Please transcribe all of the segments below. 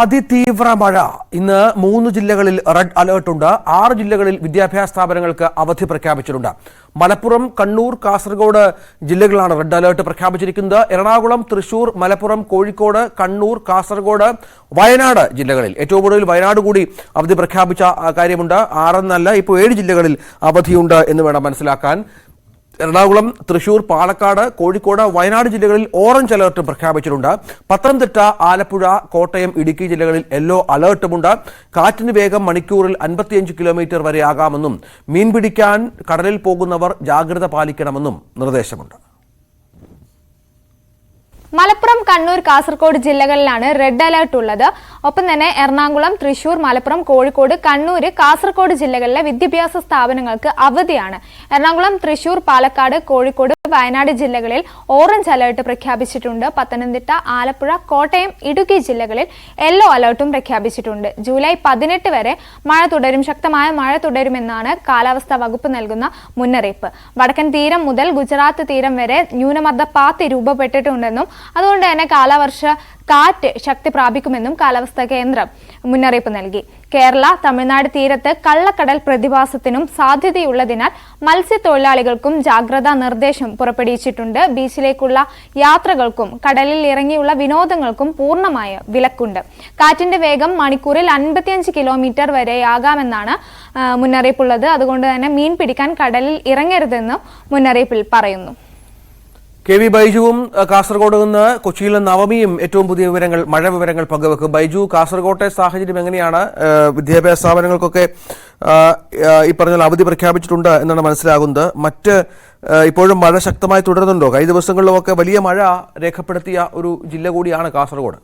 അതിതീവ്ര മഴ. ഇന്ന് മൂന്ന് ജില്ലകളിൽ റെഡ് അലേർട്ട് ഉണ്ട്. ആറ് ജില്ലകളിൽ വിദ്യാഭ്യാസ സ്ഥാപനങ്ങൾക്ക് അവധി പ്രഖ്യാപിച്ചിട്ടുണ്ട്. മലപ്പുറം കണ്ണൂർ കാസർഗോഡ് ജില്ലകളാണ് റെഡ് അലേർട്ട് പ്രഖ്യാപിച്ചിരിക്കുന്നത്. എറണാകുളം തൃശൂർ മലപ്പുറം കോഴിക്കോട് കണ്ണൂർ കാസർഗോഡ് വയനാട് ജില്ലകളിൽ. ഏറ്റവും കൂടുതൽ വയനാട് കൂടി അവധി പ്രഖ്യാപിച്ച കാര്യമുണ്ട്. ആറെന്നല്ല ഇപ്പോൾ ഏഴ് ജില്ലകളിൽ അവധിയുണ്ട് എന്ന് വേണം മനസ്സിലാക്കാൻ. എറണാകുളം തൃശൂർ പാലക്കാട് കോഴിക്കോട് വയനാട് ജില്ലകളിൽ ഓറഞ്ച് അലർട്ടും പ്രഖ്യാപിച്ചിട്ടുണ്ട്. പത്തനംതിട്ട ആലപ്പുഴ കോട്ടയം ഇടുക്കി ജില്ലകളിൽ യെല്ലോ അലർട്ടുമുണ്ട് കാറ്റിന് വേഗം മണിക്കൂറിൽ അൻപത്തിയഞ്ച് കിലോമീറ്റർ വരെ ആകാമെന്നും മീൻ പിടിക്കാൻ കടലിൽ പോകുന്നവർ ജാഗ്രത പാലിക്കണമെന്നും നിർദ്ദേശമുണ്ട്. മലപ്പുറം കണ്ണൂർ കാസർഗോഡ് ജില്ലകളിലാണ് റെഡ് അലർട്ട് ഉള്ളത്. ഒപ്പം തന്നെ എറണാകുളം തൃശൂർ മലപ്പുറം കോഴിക്കോട് കണ്ണൂർ കാസർഗോഡ് ജില്ലകളിലെ വിദ്യാഭ്യാസ സ്ഥാപനങ്ങൾക്ക് അവധിയാണ്. എറണാകുളം തൃശൂർ പാലക്കാട് കോഴിക്കോട് വയനാട് ജില്ലകളിൽ ഓറഞ്ച് അലർട്ട് പ്രഖ്യാപിച്ചിട്ടുണ്ട്. പത്തനംതിട്ട ആലപ്പുഴ കോട്ടയം ഇടുക്കി ജില്ലകളിൽ യെല്ലോ അലർട്ടും പ്രഖ്യാപിച്ചിട്ടുണ്ട്. ജൂലൈ പതിനെട്ട് വരെ മഴ തുടരും ശക്തമായ മഴ തുടരുമെന്നാണ് കാലാവസ്ഥാ വകുപ്പ് നൽകുന്ന മുന്നറിയിപ്പ്. വടക്കൻ തീരം മുതൽ ഗുജറാത്ത് തീരം വരെ ന്യൂനമർദ്ദ പാത്തി രൂപപ്പെട്ടിട്ടുണ്ടെന്നും അതുകൊണ്ട് തന്നെ കാലവർഷ കാറ്റ് ശക്തി പ്രാപിക്കുമെന്നും കാലാവസ്ഥാ കേന്ദ്രം മുന്നറിയിപ്പ് നൽകി. കേരള തമിഴ്നാട് തീരത്ത് കള്ളക്കടൽ പ്രതിഭാസത്തിനും സാധ്യതയുള്ളതിനാൽ മത്സ്യത്തൊഴിലാളികൾക്കും ജാഗ്രതാ നിർദ്ദേശം പുറപ്പെടുവിച്ചിട്ടുണ്ട്. ബീച്ചിലേക്കുള്ള യാത്രകൾക്കും കടലിൽ ഇറങ്ങിയുള്ള വിനോദങ്ങൾക്കും പൂർണമായ വിലക്കുണ്ട്. കാറ്റിന്റെ വേഗം മണിക്കൂറിൽ അൻപത്തിയഞ്ച് കിലോമീറ്റർ വരെയാകാമെന്നാണ് മുന്നറിയിപ്പുള്ളത്. അതുകൊണ്ട് തന്നെ മീൻ പിടിക്കാൻ കടലിൽ ഇറങ്ങരുതെന്നും മുന്നറിയിപ്പിൽ പറയുന്നു. കെ വി ബൈജുവും കാസർഗോഡ് നിന്ന് കൊച്ചിയിൽ നിന്ന് നവമിയും ഏറ്റവും പുതിയ വിവരങ്ങൾ മഴ വിവരങ്ങൾ പങ്കുവെക്കും. ബൈജു കാസർഗോട്ടെ സാഹചര്യം എങ്ങനെയാണ്? വിദ്യാഭ്യാസ സ്ഥാപനങ്ങൾക്കൊക്കെ ഈ പറഞ്ഞ അവധി പ്രഖ്യാപിച്ചിട്ടുണ്ട് എന്നാണ് മനസ്സിലാകുന്നത്. മറ്റ് ഇപ്പോഴും മഴ ശക്തമായി തുടരുന്നുണ്ടോ? കഴിഞ്ഞ ദിവസങ്ങളിലുമൊക്കെ വലിയ മഴ രേഖപ്പെടുത്തിയ ഒരു ജില്ല കൂടിയാണ് കാസർഗോഡ്.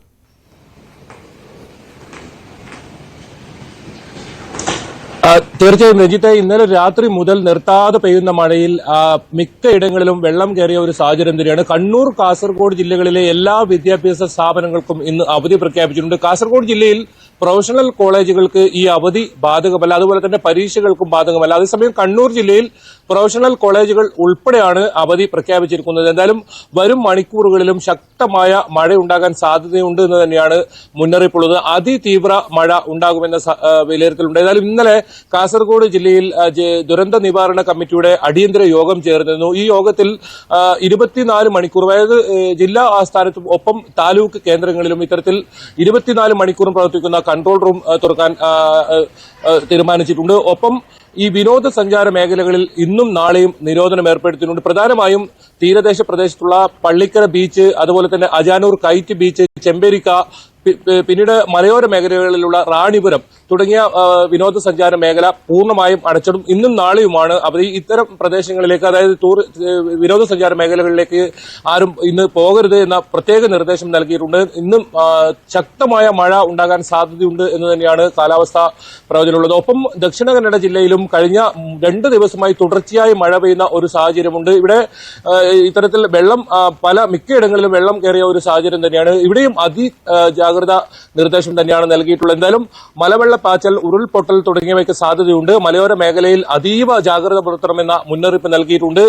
തീർച്ചയായും രഞ്ജിത്തെ ഇന്നലെ രാത്രി മുതൽ നിർത്താതെ പെയ്യുന്ന മഴയിൽ മിക്ക ഇടങ്ങളിലും വെള്ളം കയറിയ ഒരു സാഹചര്യം തന്നെയാണ്. കണ്ണൂർ കാസർഗോഡ് ജില്ലകളിലെ എല്ലാ വിദ്യാഭ്യാസ സ്ഥാപനങ്ങൾക്കും ഇന്ന് അവധി പ്രഖ്യാപിച്ചിട്ടുണ്ട്. കാസർഗോഡ് ജില്ലയിൽ പ്രൊഫഷണൽ കോളേജുകൾക്ക് ഈ അവധി ബാധകമല്ല. അതുപോലെ തന്നെ പരീക്ഷകൾക്കും ബാധകമല്ല. അതേസമയം കണ്ണൂർ ജില്ലയിൽ പ്രൊഫഷണൽ കോളേജുകൾ ഉൾപ്പെടെയാണ് അവധി പ്രഖ്യാപിച്ചിരിക്കുന്നത്. എന്തായാലും വരും മണിക്കൂറുകളിലും ശക്തമായ മഴ ഉണ്ടാകാൻ സാധ്യതയുണ്ട് എന്ന് തന്നെയാണ് മുന്നറിയിപ്പുള്ളത്. അതിതീവ്ര മഴ ഉണ്ടാകുമെന്ന വിലയിരുത്തലുണ്ട്. ഏതായാലും ഇന്നലെ കാസർഗോഡ് ജില്ലയിൽ ദുരന്ത നിവാരണ കമ്മിറ്റിയുടെ അടിയന്തര യോഗം ചേർന്നിരുന്നു. ഈ യോഗത്തിൽ ഇരുപത്തിനാല് മണിക്കൂർ അതായത് ജില്ലാ ആസ്ഥാനത്തും ഒപ്പം താലൂക്ക് കേന്ദ്രങ്ങളിലും ഇത്തരത്തിൽ ഇരുപത്തിനാല് മണിക്കൂറും പ്രവർത്തിക്കുന്ന കൺട്രോൾ റൂം തുറക്കാൻ തീരുമാനിച്ചിട്ടുണ്ട്. ഒപ്പം ഈ വിനോദസഞ്ചാര മേഖലകളിൽ ഇന്നും നാളെയും നിരോധനം ഏർപ്പെടുത്തിയിട്ടുണ്ട്. പ്രധാനമായും തീരദേശ പ്രദേശത്തുള്ള പള്ളിക്കര ബീച്ച് അതുപോലെ തന്നെ അജാനൂർ കൈറ്റ് ബീച്ച് ചെമ്പേരിക്ക പിന്നീട് മലയോര മേഖലകളിലുള്ള റാണിപുരം തുടങ്ങിയ വിനോദസഞ്ചാര മേഖല പൂർണമായും അടച്ചിടും. ഇന്നും നാളെയുമാണ് അവർ ഇത്തരം പ്രദേശങ്ങളിലേക്ക് അതായത് ടൂർ വിനോദസഞ്ചാര മേഖലകളിലേക്ക് ആരും ഇന്ന് പോകരുത് എന്ന പ്രത്യേക നിർദ്ദേശം നൽകിയിട്ടുണ്ട്. ഇന്നും ശക്തമായ മഴ ഉണ്ടാകാൻ സാധ്യതയുണ്ട് എന്ന് തന്നെയാണ് കാലാവസ്ഥ പ്രവചനമുള്ളത്. ഒപ്പം ദക്ഷിണ കന്നഡ ജില്ലയിലും കഴിഞ്ഞ രണ്ട് ദിവസമായി തുടർച്ചയായി മഴ പെയ്യുന്ന ഒരു സാഹചര്യമുണ്ട്. ഇവിടെ ഇത്തരത്തിൽ വെള്ളം പല മിക്കയിടങ്ങളിലും വെള്ളം കയറിയ ഒരു സാഹചര്യം തന്നെയാണ്. ഇവിടെയും അതി ജാഗ്രത നിർദ്ദേശം തന്നെയാണ് നൽകിയിട്ടുള്ളത്. എന്തായാലും മലവെള്ളപ്പാച്ചൽ ഉരുൾപൊട്ടൽ തുടങ്ങിയവയ്ക്ക് സാധ്യതയുണ്ട്. മലയോര മേഖലയിൽ അതീവ ജാഗ്രത പുലർത്തണമെന്ന മുന്നറിയിപ്പ് നൽകിയിട്ടുണ്ട്.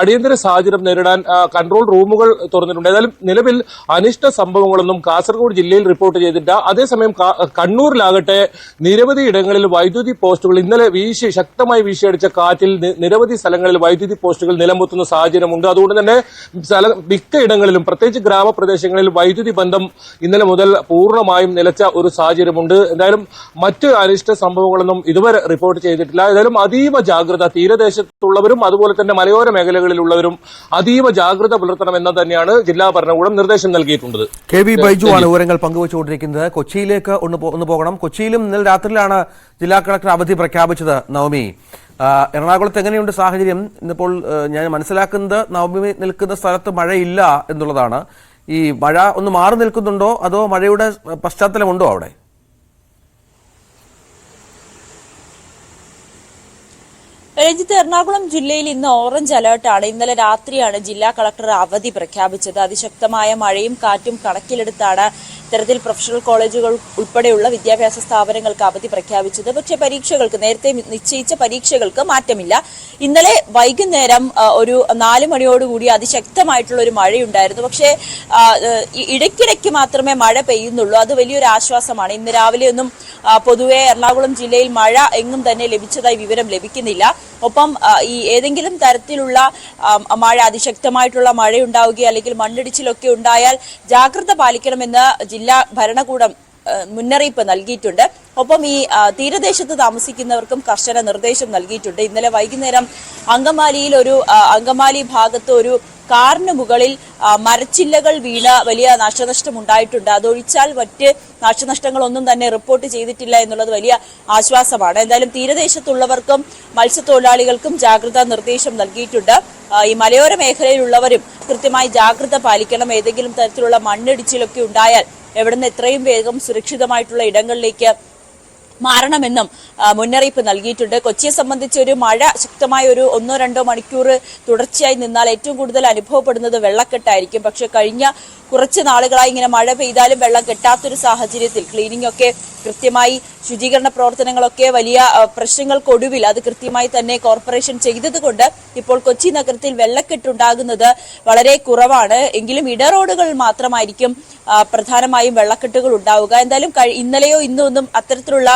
അടിയന്തര സാഹചര്യം നേരിടാൻ കൺട്രോൾ റൂമുകൾ തുറന്നിട്ടുണ്ട്. ഏതായാലും നിലവിൽ അനിഷ്ട സംഭവങ്ങളൊന്നും കാസർഗോഡ് ജില്ലയിൽ റിപ്പോർട്ട് ചെയ്തിട്ടില്ല. അതേസമയം കണ്ണൂരിലാകട്ടെ നിരവധി ഇടങ്ങളിൽ വൈദ്യുതി പോസ്റ്റുകൾ ഇന്നലെ വീശി ശക്തമായി വീശിയടിച്ച കാറ്റിൽ നിരവധി സ്ഥലങ്ങളിൽ വൈദ്യുതി പോസ്റ്റുകൾ നിലംപൊത്തുന്ന സാഹചര്യമുണ്ട്. അതുകൊണ്ട് തന്നെ സ്ഥല മിക്ക ഇടങ്ങളിലും പ്രത്യേകിച്ച് ഗ്രാമപ്രദേശങ്ങളിൽ വൈദ്യുതി ബന്ധം ഇന്നലെ മുതൽ പൂർണമായും നിലച്ച ഒരു സാഹചര്യമുണ്ട്. എന്തായാലും മറ്റ് അനിഷ്ട സംഭവങ്ങളൊന്നും ഇതുവരെ റിപ്പോർട്ട് ചെയ്തിട്ടില്ല. ഏതായാലും അതീവ ജാഗ്രത തീരദേശത്തുള്ളവരും അതുപോലെ തന്നെ മലയോര മേഖലകളിലുള്ളവരും അതീവ ജാഗ്രത പുലർത്തണമെന്ന് തന്നെയാണ് ജില്ലാ ഭരണകൂടം നിർദ്ദേശം നൽകിയിട്ടുള്ളത്. കെ വി ബൈജു ആണ് വിവരങ്ങൾ പങ്കുവച്ചുകൊണ്ടിരിക്കുന്നത്. കൊച്ചിയിലേക്ക് ഒന്ന് പോകണം. കൊച്ചിയിലും ഇന്നലെ രാത്രിയിലാണ് ജില്ലാ കളക്ടർ അവധി പ്രഖ്യാപിച്ചത് നവമി. എറണാകുളത്ത് എങ്ങനെയുണ്ട് സാഹചര്യം? ഇന്നിപ്പോൾ ഞാൻ മനസ്സിലാക്കുന്നത് നവമി നിൽക്കുന്ന സ്ഥലത്ത് മഴയില്ല എന്നുള്ളതാണ്. ഈ മഴ ഒന്ന് മാറി നിൽക്കുന്നുണ്ടോ? അതോ മഴയുടെ പശ്ചാത്തലമുണ്ടോ അവിടെ? രഞ്ജിത്ത് എറണാകുളം ജില്ലയിൽ ഇന്ന് ഓറഞ്ച് അലേർട്ടാണ് ഇന്നലെ രാത്രിയാണ് ജില്ലാ കളക്ടർ അവധി പ്രഖ്യാപിച്ചത്. അതിശക്തമായ മഴയും കാറ്റും കണക്കിലെടുത്താണ് ഇത്തരത്തിൽ പ്രൊഫഷണൽ കോളേജുകൾ ഉൾപ്പെടെയുള്ള വിദ്യാഭ്യാസ സ്ഥാപനങ്ങൾക്ക് അവധി പ്രഖ്യാപിച്ചത്. പക്ഷേ പരീക്ഷകൾക്ക് നേരത്തെ നിശ്ചയിച്ച പരീക്ഷകൾക്ക് മാറ്റമില്ല. ഇന്നലെ വൈകുന്നേരം ഒരു നാല് മണിയോടുകൂടി അതിശക്തമായിട്ടുള്ള ഒരു മഴയുണ്ടായിരുന്നു. പക്ഷേ ഇടയ്ക്കിടയ്ക്ക് മാത്രമേ മഴ പെയ്യുന്നുള്ളൂ. അത് വലിയൊരു ആശ്വാസമാണ്. ഇന്ന് രാവിലെ ഒന്നും പൊതുവെ എറണാകുളം ജില്ലയിൽ മഴ എങ്ങും തന്നെ ലഭിച്ചതായി വിവരം ലഭിക്കുന്നില്ല. ഒപ്പം ഈ ഏതെങ്കിലും തരത്തിലുള്ള മഴ അതിശക്തമായിട്ടുള്ള മഴ ഉണ്ടാവുകയോ അല്ലെങ്കിൽ മണ്ണിടിച്ചിലൊക്കെ ഉണ്ടായാൽ ജാഗ്രത പാലിക്കണമെന്ന് ജില്ലാ ഭരണകൂടം മുന്നറിയിപ്പ് നൽകിയിട്ടുണ്ട്. ഒപ്പം ഈ തീരദേശത്ത് താമസിക്കുന്നവർക്കും കർശന നിർദ്ദേശം നൽകിയിട്ടുണ്ട്. ഇന്നലെ വൈകുന്നേരം അങ്കമാലിയിൽ ഒരു അങ്കമാലി ഭാഗത്ത് ഒരു കാറിന് മുകളിൽ മരച്ചില്ലകൾ വീണ് വലിയ നാശനഷ്ടം ഉണ്ടായിട്ടുണ്ട്. അതൊഴിച്ചാൽ മറ്റ് നാശനഷ്ടങ്ങളൊന്നും തന്നെ റിപ്പോർട്ട് ചെയ്തിട്ടില്ല എന്നുള്ളത് വലിയ ആശ്വാസമാണ്. എന്തായാലും തീരദേശത്തുള്ളവർക്കും മത്സ്യത്തൊഴിലാളികൾക്കും ജാഗ്രതാ നിർദ്ദേശം നൽകിയിട്ടുണ്ട്. ഈ മലയോര മേഖലയിലുള്ളവരും കൃത്യമായി ജാഗ്രത പാലിക്കണം. ഏതെങ്കിലും തരത്തിലുള്ള മണ്ണിടിച്ചിലൊക്കെ ഉണ്ടായാൽ എവിടുന്ന് എത്രയും വേഗം സുരക്ഷിതമായിട്ടുള്ള ഇടങ്ങളിലേക്ക് മാറണമെന്നും മുന്നറിയിപ്പ് നൽകിയിട്ടുണ്ട്. കൊച്ചിയെ സംബന്ധിച്ച് ഒരു മഴ ശക്തമായ ഒരു ഒന്നോ രണ്ടോ മണിക്കൂർ തുടർച്ചയായി നിന്നാൽ ഏറ്റവും കൂടുതൽ അനുഭവപ്പെടുന്നത് വെള്ളക്കെട്ടായിരിക്കും. പക്ഷെ കഴിഞ്ഞ കുറച്ച് നാളുകളായി ഇങ്ങനെ മഴ പെയ്താലും വെള്ളം കെട്ടാത്തൊരു സാഹചര്യത്തിൽ ക്ലീനിംഗ് ഒക്കെ കൃത്യമായി ശുചീകരണ പ്രവർത്തനങ്ങളൊക്കെ വലിയ പ്രശ്നങ്ങൾക്കൊടുവിൽ അത് കൃത്യമായി തന്നെ കോർപ്പറേഷൻ ചെയ്തതുകൊണ്ട് ഇപ്പോൾ കൊച്ചി നഗരത്തിൽ വെള്ളക്കെട്ടുണ്ടാകുന്നത് വളരെ കുറവാണ്. എങ്കിലും ഇടറോഡുകൾ മാത്രമായിരിക്കും പ്രധാനമായും വെള്ളക്കെട്ടുകൾ ഉണ്ടാവുക. എന്തായാലും ഇന്നലെയോ ഇന്നൊന്നും അത്തരത്തിലുള്ള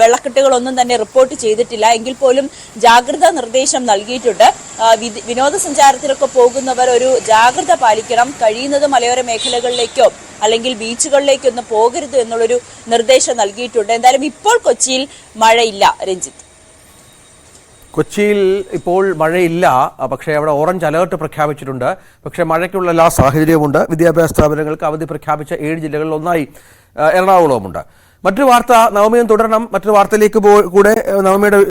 വെള്ളക്കെട്ടുകളൊന്നും തന്നെ റിപ്പോർട്ട് ചെയ്തിട്ടില്ല. എങ്കിൽ പോലും ജാഗ്രതാ നിർദ്ദേശം നൽകിയിട്ടുണ്ട്. വിനോദസഞ്ചാരത്തിനൊക്കെ പോകുന്നവർ ഒരു ജാഗ്രത പാലിക്കണം. കഴിയുന്നത് മലയോര മേഖലകളിലേക്കോ അല്ലെങ്കിൽ ബീച്ചുകളിലേക്കൊന്ന് പോകരുത് എന്നുള്ളൊരു നിർദ്ദേശം നൽകിയിട്ടുണ്ട്. എന്തായാലും ഇപ്പോൾ കൊച്ചിയിൽ മഴയില്ല രഞ്ജിത്ത്. കൊച്ചിയിൽ ഇപ്പോൾ മഴയില്ല. പക്ഷേ അവിടെ ഓറഞ്ച് അലേർട്ട് പ്രഖ്യാപിച്ചിട്ടുണ്ട്. പക്ഷേ മഴയ്ക്കുള്ള എല്ലാ സാഹചര്യവുമുണ്ട്. വിദ്യാഭ്യാസ സ്ഥാപനങ്ങൾക്ക് അവധി പ്രഖ്യാപിച്ച ഏഴ് ജില്ലകളിൽ ഒന്നായി എറണാകുളവുമുണ്ട്. മറ്റൊരു വാർത്ത നവമിയും തുടരണം. മറ്റൊരു വാർത്തയിലേക്ക് പോ- കൂടെ നവമിയുടെ